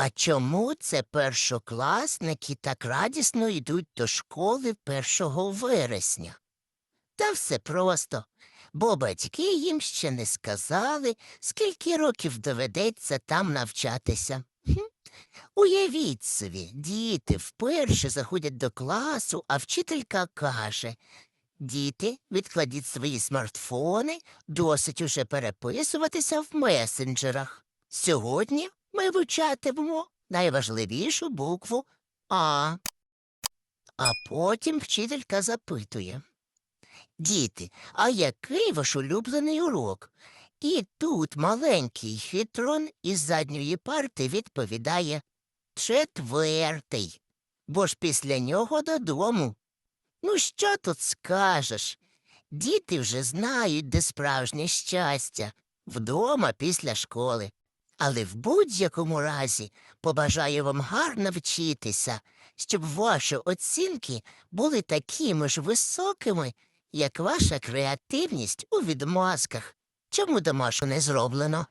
А чому це першокласники так радісно йдуть до школи 1 вересня? Та все просто, бо батьки їм ще не сказали, скільки років доведеться там навчатися. Уявіть собі, діти вперше заходять до класу, а вчителька каже Діти, відкладіть свої смартфони, досить уже переписуватися в месенджерах. Сьогодні ми вивчатимемо найважливішу букву А. А потім вчителька запитує. Діти, а який ваш улюблений урок? І тут маленький хитрон із задньої парти відповідає четвертий, бо ж після нього додому. Ну, що тут скажеш? Діти вже знають, де справжнє щастя вдома після школи. Але в будь-якому разі побажаю вам гарно вчитися, щоб ваші оцінки були такими ж високими, як ваша креативність у відмазках. Чому домашню не зроблено?